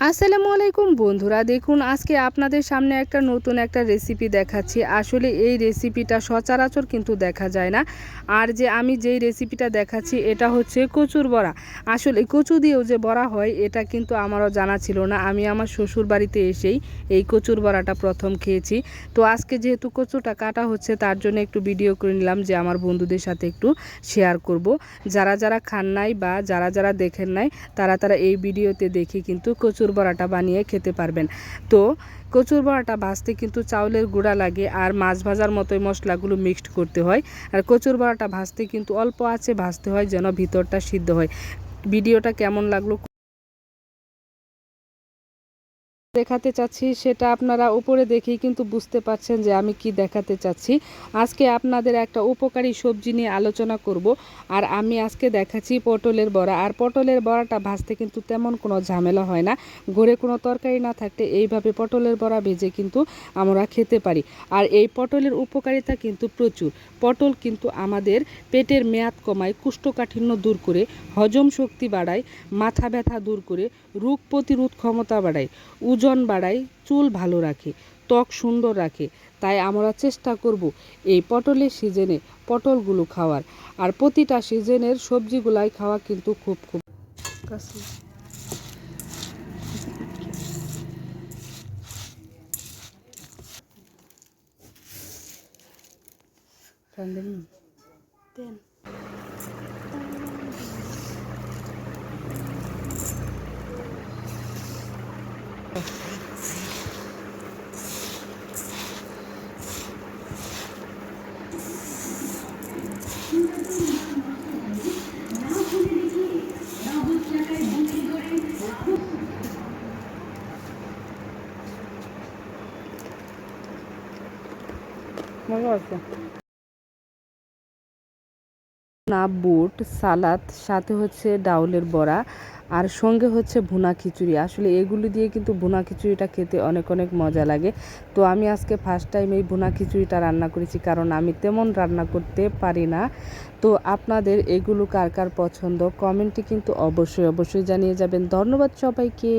আসসালামু আলাইকুম বন্ধুরা, দেখুন আজকে আপনাদের সামনে একটা নতুন একটা রেসিপি দেখাচ্ছি। আসলে এই রেসিপিটা সচরাচর কিন্তু দেখা যায় না। আর যে আমি যেই রেসিপিটা দেখাচ্ছি, এটা হচ্ছে কচুর বড়া। আসলে কচু দিয়েও যে বড়া হয়, এটা কিন্তু আমারও জানা ছিল না। আমি আমার শ্বশুর বাড়িতে এসেই এই কচুর বড়াটা প্রথম খেয়েছি। তো আজকে যেহেতু কচুটা কাটা হচ্ছে, তার জন্য একটু ভিডিও করে নিলাম যে আমার বন্ধুদের সাথে একটু শেয়ার করব। যারা যারা খান নাই বা যারা যারা দেখেন নাই, তারা তারা এই ভিডিওতে দেখে কিন্তু কচুর বড়াটা বানিয়ে খেতে পারবেন। তো কচুর বড়াটা ভাজতে কিন্তু চাউলের গুঁড়া লাগে আর মাছ ভাজার মতোই মশলাগুলো মিক্সড করতে হয়। আর কচুর বড়াটা ভাজতে কিন্তু অল্প আছে, ভাজতে হয় যেন ভিতরটা সিদ্ধ হয়। ভিডিওটা কেমন লাগল? দেখাতে চাচ্ছি সেটা আপনারা উপরে দেখেই কিন্তু বুঝতে পারছেন যে আমি কি দেখাতে চাচ্ছি। আজকে আপনাদের একটা উপকারী সবজি নিয়ে আলোচনা করব। আর আমি আজকে দেখাচ্ছি পটলের বড়া। আর পটলের বড়াটা ভাজতে কিন্তু তেমন কোনো ঝামেলা হয় না। ঘরে কোনো তরকারি না থাকতে এইভাবে পটলের বড়া ভেজে কিন্তু আমরা খেতে পারি। আর এই পটলের উপকারিতা কিন্তু প্রচুর। পটল কিন্তু আমাদের পেটের মেয়াদ কমায়, কুষ্ঠকাঠিন্য দূর করে, হজম শক্তি বাড়ায়, মাথা ব্যথা দূর করে, রোগ প্রতিরোধ ক্ষমতা বাড়ায়। ওজন বাড়ায় চুল ভালো রাখে ত্বক সুন্দর রাখে তাই আমরা চেষ্টা করব এই পটলের সিজনে পটলগুলো খাওয়ার। আর প্রতিটা সিজনের সবজিগুলাই খাওয়া কিন্তু খুব খুব দেন। মজা আছে না, বুট, সালাদ, সাথে হচ্ছে ডাউলের বড়া আর সঙ্গে হচ্ছে ভুনা খিচুড়ি। আসলে এগুলি দিয়ে কিন্তু ভুনা খিচুড়িটা খেতে অনেক অনেক মজা লাগে। তো আমি আজকে ফার্স্ট টাইম এই ভুনা খিচুড়িটা রান্না করেছি কারণ আমি তেমন রান্না করতে পারি না। তো আপনাদের এগুলো কার কার পছন্দ? কমেন্টে কিন্তু অবশ্যই অবশ্যই জানিয়ে যাবেন। ধন্যবাদ সবাইকে।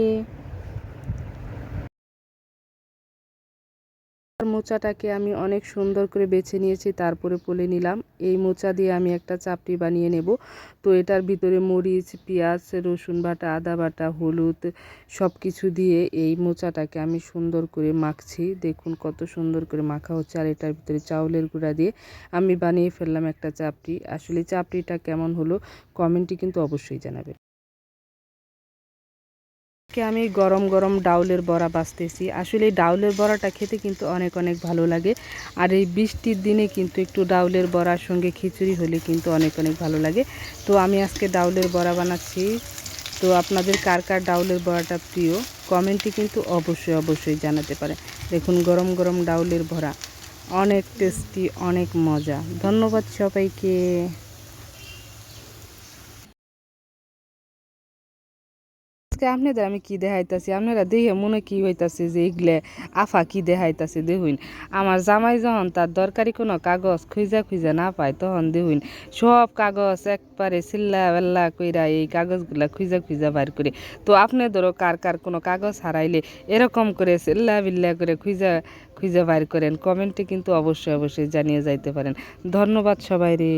মোচাটাকে আমি অনেক সুন্দর করে বেছে নিয়েছি, তারপরে পলে নিলাম। এই মোচা দিয়ে আমি একটা চাপটি বানিয়ে নেব। তো এটার ভিতরে মরিচ, পেঁয়াজ, রসুন বাটা, আদা বাটা, হলুদ সব কিছু দিয়ে এই মোচাটাকে আমি সুন্দর করে মাখছি। দেখুন কত সুন্দর করে মাখা হচ্ছে আর এটার ভিতরে চাউলের গুঁড়া দিয়ে আমি বানিয়ে ফেললাম একটা চাপটি আসলে চাপটিটা কেমন হলো কমেন্টে কিন্তু অবশ্যই জানাবেন। আজকে আমি গরম গরম ডাউলের বড়া বাছতেছি আসলে ডাউলের বড়াটা খেতে কিন্তু অনেক অনেক ভালো লাগে। আর এই বৃষ্টির দিনে কিন্তু একটু ডাউলের বড়ার সঙ্গে খিচুড়ি হলে কিন্তু অনেক অনেক ভালো লাগে। তো আমি আজকে ডাউলের বড়া বানাচ্ছি। তো আপনাদের কার কার ডাউলের বড়াটা প্রিয়, কমেন্টে কিন্তু অবশ্যই অবশ্যই জানাতে পারে দেখুন গরম গরম ডাউলের বড়া। অনেক টেস্টি, অনেক মজা। ধন্যবাদ সবাইকে। আজকে আপনাদের আমি কি দেখাইতাছি? আপনারা দেখে মনে কি হইতাছে যে এগুলো আফা কি দেখাইতাছে দেখুন। আমার জামাই যখন তার দরকারি কোনো কাগজ খুঁজা খুঁজা না পায় তখন দেখুন, সব কাগজ একবারে চিল্লা বেল্লা কইরা এই কাগজগুলা খুঁজা খুঁজা বার করে। তো আপনাদেরও কার কার কোনো কাগজ হারাইলে এরকম করে চিল্লা বিল্লা করে খুঁজা খুঁজা বার করেন, কমেন্টে কিন্তু অবশ্যই অবশ্যই জানিয়ে যাইতে পারেন। ধন্যবাদ সবাই রে